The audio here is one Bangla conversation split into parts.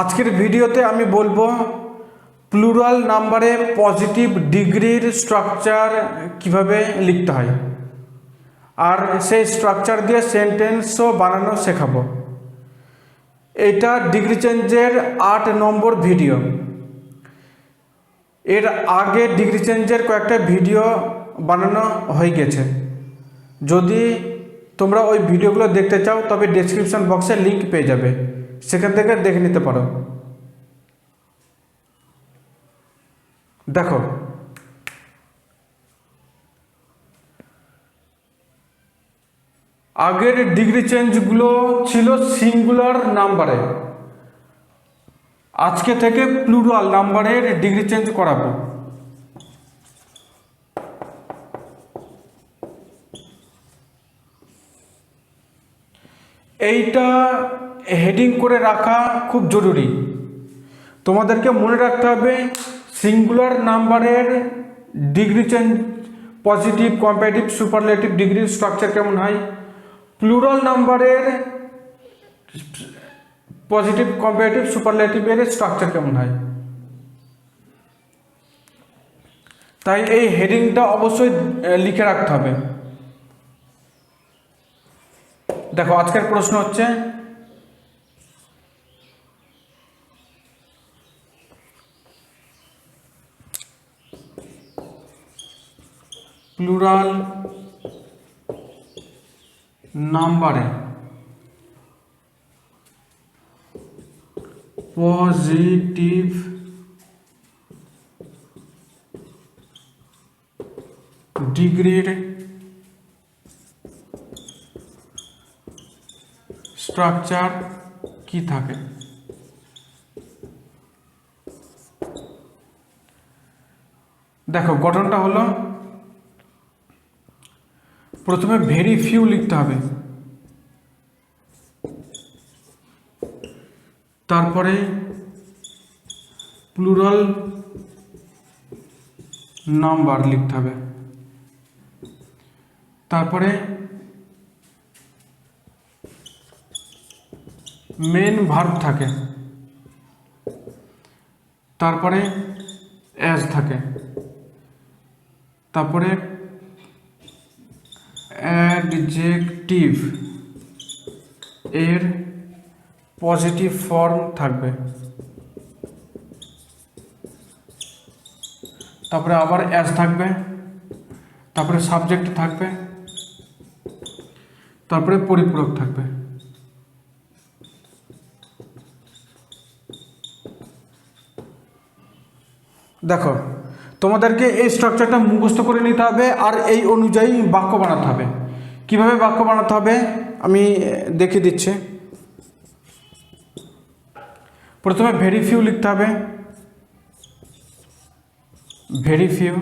আজকের ভিডিওতে আমি বলব প্লুরাল নাম্বারে পজিটিভ ডিগ্রির স্ট্রাকচার কীভাবে লিখতে হয়। আর সেই স্ট্রাকচার দিয়ে সেন্টেন্সও বানানো শেখাবো। এটা ডিগ্রি চেঞ্জের আট নম্বর ভিডিও। এর আগে ডিগ্রি চেঞ্জের কয়েকটা ভিডিও বানানো হয়ে গেছে। যদি তোমরা ওই ভিডিওগুলো দেখতে চাও, তবে ডেসক্রিপশন বক্সে লিংক পেয়ে যাবে। সেখান থেকে দেখে নিতে পারো। দেখো। আগের ডিগ্রি চেঞ্জগুলো ছিল সিঙ্গুলার নাম্বারে আজকে থেকে প্লুরাল নাম্বারের ডিগ্রি চেঞ্জ করাবো। এইটা হেডিং করে রাখা খুব জরুরি। তোমাদেরকে মনে রাখতে হবে সিঙ্গুলার নাম্বারের degree change positive comparative superlative ডিগ্রির স্ট্রাকচার কেমন হয়? প্লুরাল নাম্বারের পজিটিভ কম্পারেটিভ সুপারলেটিভের স্ট্রাকচার কেমন হয়? তাই এই হেডিংটা অবশ্যই লিখে রাখতে হবে। দেখো আজকের প্রশ্ন হচ্ছে প্লুরাল নাম্বারে পজিটিভ ডিগ্রির স্ট্রাকচার কি থাকে? দেখো, গঠনটা হলো প্রথমে ভেরি ফিউ লিখতে হবে। তারপরে প্লুরাল নাম্বার লিখতে হবে। তারপরে মেন ভার্ব থাকে। তারপরে অ্যাজ থাকে। তারপরে অ্যাডজেক্টিভ এর পজিটিভ ফর্ম থাকবে। তারপরে আবার অ্যাজ থাকবে। তারপরে সাবজেক্ট থাকবে। তারপরে পরিপূরক থাকবে। দেখো, তোমাদেরকে এই স্ট্রাকচারটা মুখস্থ করে নিতে হবে আর এই অনুযায়ী বাক্য বানাতে হবে। কীভাবে বাক্য বানাতে হবে? আমি দেখিয়ে দিচ্ছি। প্রথমে ভেরি ফিউ লিখতে হবে। ভেরি ফিউ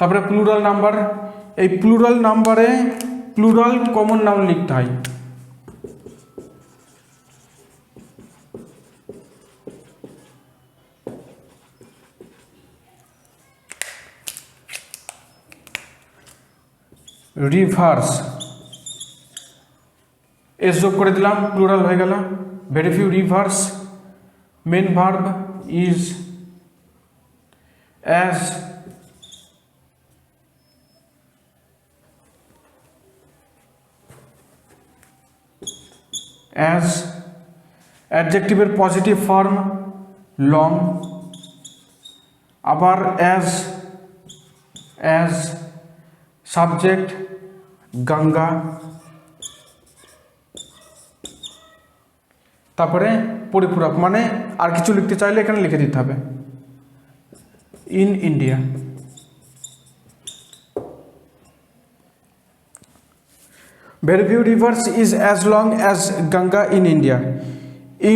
তারপরে প্লুরাল নাম্বার এই প্লুরাল নাম্বারে প্লুরাল কমন নাউন লিখতে হয়। রিভার্স এস যোগ করে দিলাম প্লুরাল হয়ে গেল। Very few reverse main verb is as as অ্যাডজেক্টিভের positive form long আবার অ্যাজ অ্যাজ সাবজেক্ট গঙ্গা, তারপরে পরিপূরক মানে আর কিছু লিখতে চাইলে এখানে লিখে দিতে হবে। In India. Very few reverse is as long as Ganga in India.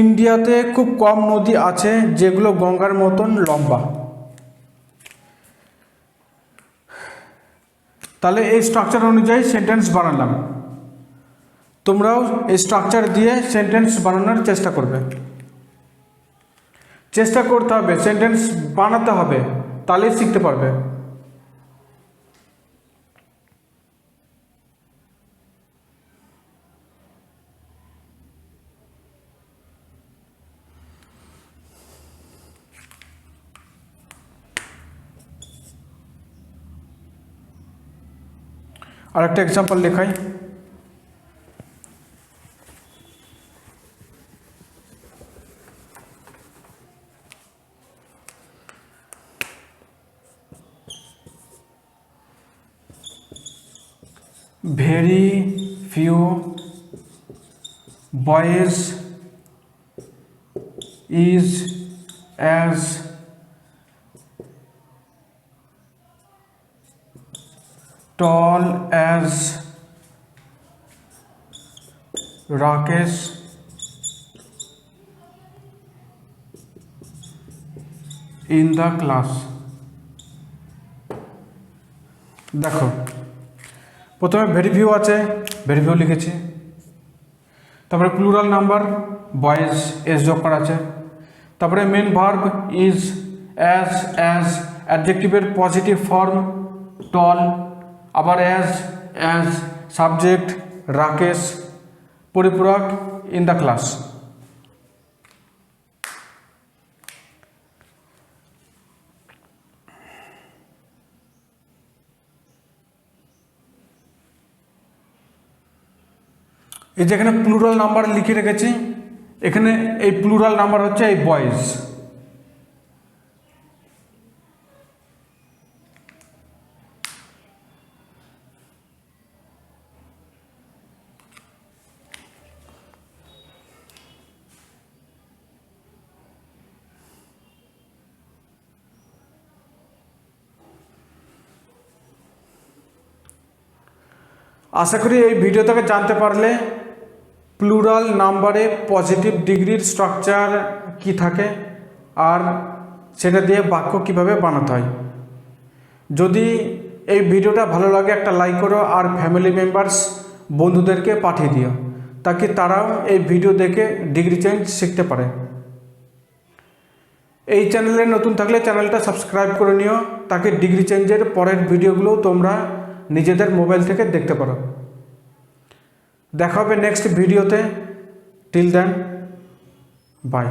ইন্ডিয়াতে খুব কম নদী আছে যেগুলো গঙ্গার মতন লম্বা। তাহলে এই স্ট্রাকচার অনুযায়ী সেন্টেন্স বানালাম। তোমরাও এই স্ট্রাকচার দিয়ে সেন্টেন্স বানানোর চেষ্টা করবে। চেষ্টা করতে হবে সেন্টেন্স বানাতে হবে, তাহলেই শিখতে পারবে। আর একটা এক্সাম্পল লেখাই very few boys is as tall as Rakesh. In the class. দেখো, প্রথমে ভেরিভিউ আছে ভেরিভিউ লিখেছি। তারপরে প্লুরাল নাম্বার বয়েজ এস যোগ করা আছে। তারপরে main verb is as as অ্যাডজেক্টিভের positive form tall আবার অ্যাজ অ্যাজ সাবজেক্ট রাকেশ পরিপূরক ইন দ্য ক্লাস এই যে এখানে প্লুরাল নাম্বার লিখে রেখেছি, এখানে এই প্লুরাল নাম্বার হচ্ছে এই বয়েজ আশা করি এই ভিডিও থেকে জানতে পারলে প্লুরাল নাম্বারে পজিটিভ ডিগ্রির স্ট্রাকচার কি থাকে আর সেটা দিয়ে বাক্য কীভাবে বানাতে হয়। যদি এই ভিডিওটা ভালো লাগে একটা লাইক করো আর ফ্যামিলি মেম্বার্স বন্ধুদেরকে পাঠিয়ে দিও, তাকে তারাও এই ভিডিও দেখে ডিগ্রি চেঞ্জ শিখতে পারে। এই চ্যানেলে নতুন থাকলে চ্যানেলটা সাবস্ক্রাইব করে নিও, তাকে ডিগ্রি চেঞ্জের পরের ভিডিওগুলো তোমরা নিজেদের মোবাইল থেকে দেখতে পারো। দেখা হবে নেক্সট ভিডিওতে টিল দেন বাই